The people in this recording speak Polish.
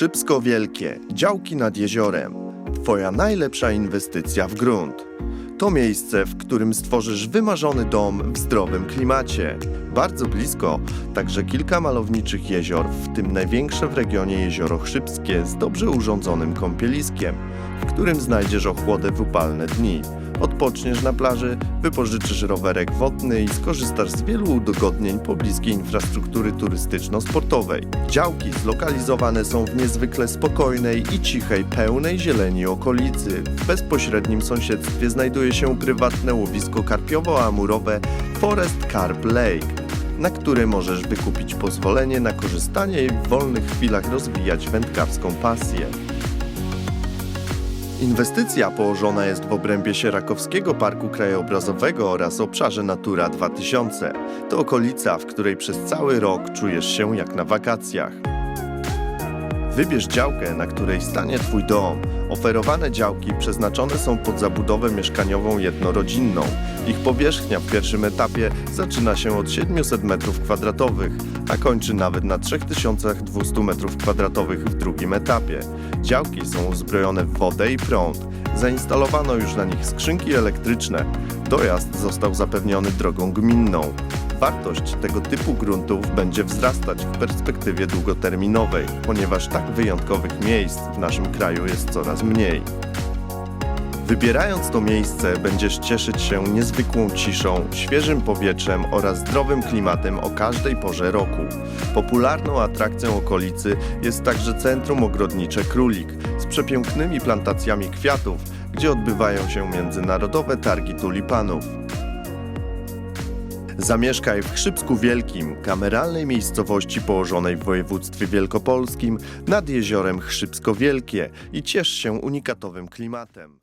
Chrzybsko Wielkie, działki nad jeziorem. Twoja najlepsza inwestycja w grunt. To miejsce, w którym stworzysz wymarzony dom w zdrowym klimacie. Bardzo blisko także kilka malowniczych jezior, w tym największe w regionie jezioro Chrzybskie z dobrze urządzonym kąpieliskiem, w którym znajdziesz ochłodę w upalne dni. Odpoczniesz na plaży, wypożyczysz rowerek wodny i skorzystasz z wielu udogodnień pobliskiej infrastruktury turystyczno-sportowej. Działki zlokalizowane są w niezwykle spokojnej i cichej, pełnej zieleni okolicy. W bezpośrednim sąsiedztwie znajduje się prywatne łowisko karpiowo-amurowe Forest Carp Lake, na które możesz wykupić pozwolenie na korzystanie i w wolnych chwilach rozwijać wędkarską pasję. Inwestycja położona jest w obrębie Sierakowskiego Parku Krajobrazowego oraz obszarze Natura 2000. To okolica, w której przez cały rok czujesz się jak na wakacjach. Wybierz działkę, na której stanie Twój dom. Oferowane działki przeznaczone są pod zabudowę mieszkaniową jednorodzinną. Ich powierzchnia w pierwszym etapie zaczyna się od 700 m2, a kończy nawet na 3200 m2 w drugim etapie. Działki są uzbrojone w wodę i prąd. Zainstalowano już na nich skrzynki elektryczne. Dojazd został zapewniony drogą gminną. Wartość tego typu gruntów będzie wzrastać w perspektywie długoterminowej, ponieważ tak wyjątkowych miejsc w naszym kraju jest coraz mniej. Wybierając to miejsce, będziesz cieszyć się niezwykłą ciszą, świeżym powietrzem oraz zdrowym klimatem o każdej porze roku. Popularną atrakcją okolicy jest także Centrum Ogrodnicze Królik z przepięknymi plantacjami kwiatów, gdzie odbywają się międzynarodowe targi tulipanów. Zamieszkaj w Chrzybsku Wielkim, kameralnej miejscowości położonej w województwie wielkopolskim nad jeziorem Chrzybsko Wielkie i ciesz się unikatowym klimatem.